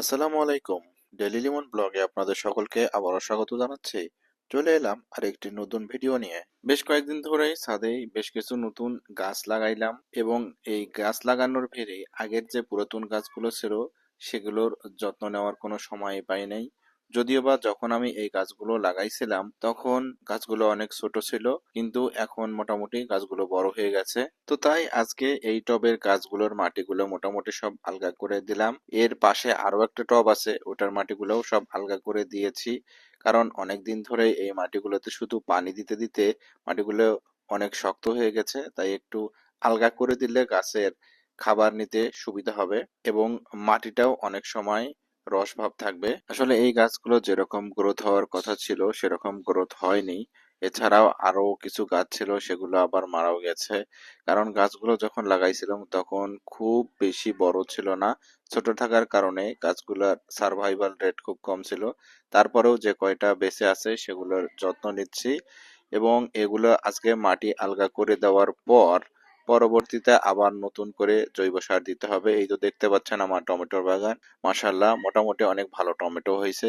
আসসালামু আলাইকুম ডেলি লিমন ব্লগে আপনাদের সকলকে আবার স্বাগত জানাচ্ছি। চলে এলাম আরেকটি নতুন ভিডিও নিয়ে। বেশ কয়েকদিন ধরেই ছাদে বেশ কিছু নতুন গাছ লাগাইলাম এবং এই গাছ লাগানোর ভিড়ে আগের যে পুরাতন গাছগুলো ছিল, সেগুলোর যত্ন নেওয়ার কোনো সময় পাই নাই। যদিও বা যখন আমি এই গাছগুলো লাগাইছিলাম, তখন গাছগুলো অনেক ছোট ছিল, কিন্তু এখন মোটামুটি গাছগুলো বড় হয়ে গেছে। তো তাই আজকে এই টবের গাছগুলোর মাটিগুলো মোটামুটি সব আলগা করে দিলাম। এর পাশে আরও একটা টব আছে, ওটার মাটিগুলোও সব আলগা করে দিয়েছি। কারণ অনেক দিন ধরে এই মাটিগুলোতে শুধু পানি দিতে দিতে মাটিগুলো অনেক শক্ত হয়ে গেছে, তাই একটু আলগা করে দিলে গাছের খাবার নিতে সুবিধা হবে এবং মাটিটাও অনেক সময় রস ভাব থাকবে। আসলে এই গাছগুলো যেরকম গ্রোথ হওয়ার কথা ছিল, সেরকম গ্রোথ হয়নি। এছাড়াও আরও কিছু গাছ ছিল, সেগুলো আবার মারাও গেছে। কারণ গাছগুলো যখন লাগাইছিলাম, তখন খুব বেশি বড় ছিল না। ছোট থাকার কারণে গাছগুলোর সার্ভাইভাল রেট খুব কম ছিল। তারপরেও যে কয়টা বেঁচে আছে, সেগুলোর যত্ন নিচ্ছি। এবং এগুলো আজকে মাটি আলগা করে দেওয়ার পর পরবর্তীতে আবার নতুন করে জৈব সার দিতে হবে। এই তো দেখতে পাচ্ছেন আমার টমেটোর বাগান। মাসাল্লাহ মোটামুটি অনেক ভালো টমেটো হয়েছে।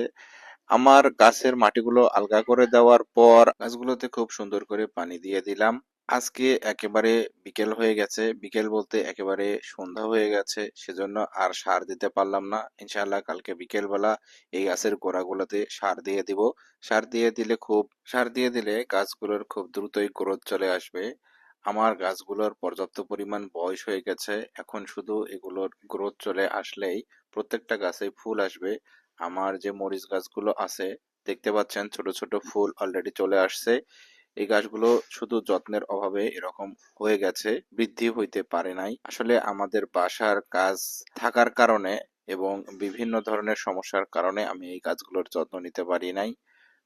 আমার গাছের মাটিগুলো আলগা করে দেওয়ার পর গাছগুলোতে খুব সুন্দর করে পানি দিয়ে দিলাম। আজকে একেবারে বিকেল হয়ে গেছে। বিকেল বলতে একেবারে সন্ধ্যা হয়ে গেছে, সেজন্য আর সার দিতে পারলাম না। ইনশাআল্লাহ কালকে বিকেল বেলা এই গাছের গোড়াগুলোতে সার দিয়ে দিব। সার দিয়ে দিলে খুব, সার দিয়ে দিলে গাছগুলোর খুব দ্রুতই গ্রোথ চলে আসবে। আমার গাছগুলোর পর্যাপ্ত পরিমাণ বয়স হয়ে গেছে, এখন শুধু এগুলোর গ্রোথ চলে আসলেই প্রত্যেকটা গাছে ফুল আসবে। আমার যে মরিচ গাছগুলো আছে, দেখতে পাচ্ছেন ছোট ছোট ফুল অলরেডি চলে আসছে। এই গাছগুলো শুধু যত্নের অভাবে এরকম হয়ে গেছে, বৃদ্ধি হইতে পারে নাই। আসলে আমাদের বাসার কাজ থাকার কারণে এবং বিভিন্ন ধরনের সমস্যার কারণে আমি এই গাছগুলোর যত্ন নিতে পারি নাই।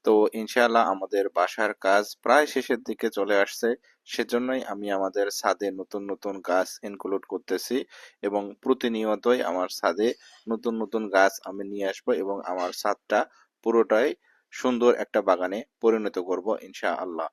তো ইনশাআল্লাহ আমাদের বাসার কাজ প্রায় শেষের দিকে চলে আসছে। সেজন্যই আমি আমাদের ছাদে নতুন নতুন গাছ ইনক্লুড করতেছি এবং প্রতিনিয়তই আমার ছাদে নতুন নতুন গাছ আমি নিয়ে আসব এবং আমার ছাদটা পুরোটাই সুন্দর একটা বাগানে পরিণত করব ইনশাআল্লাহ।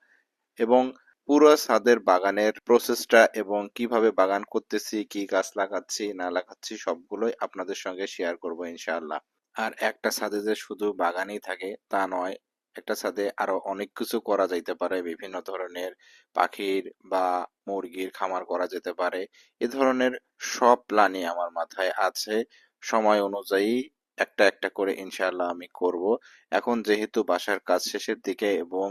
এবং পুরো ছাদের বাগানের প্রসেসটা এবং কীভাবে বাগান করতেছি, কি গাছ লাগাচ্ছি, না লাগাচ্ছি সবগুলোই আপনাদের সঙ্গে শেয়ার করব ইনশাআল্লাহ। আর একটা ছাদে যে শুধু বাগানই থাকে তা নয় একটা ছাদে আরও অনেক কিছু করা যাইতে পারে। বিভিন্ন ধরনের পাখির বা মুরগির খামার করা যেতে পারে। এ ধরনের সব প্ল্যানই আমার মাথায় আছে। সময় অনুযায়ী একটা একটা করে ইনশাআল্লাহ আমি করব। এখন যেহেতু বাসার কাজ শেষের দিকে এবং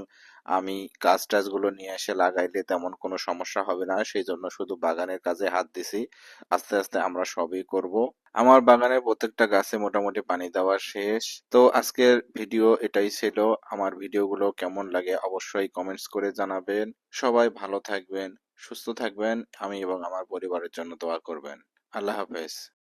আমি গাছ টাছগুলো নিয়ে এসে লাগাইলে তেমন কোনো সমস্যা হবে না সেই জন্য শুধু বাগানের কাজে হাত দিছি। আস্তে আস্তে আমরা সবই করব। আমার বাগানের প্রত্যেকটা গাছে মোটামুটি পানি দেওয়া শেষ। তো আজকের ভিডিও এটাই ছিল। আমার ভিডিওগুলো কেমন লাগে অবশ্যই কমেন্টস করে জানাবেন। সবাই ভালো থাকবেন, সুস্থ থাকবেন। আমি এবং আমার পরিবারের জন্য দোয়া করবেন। আল্লাহ হাফেজ।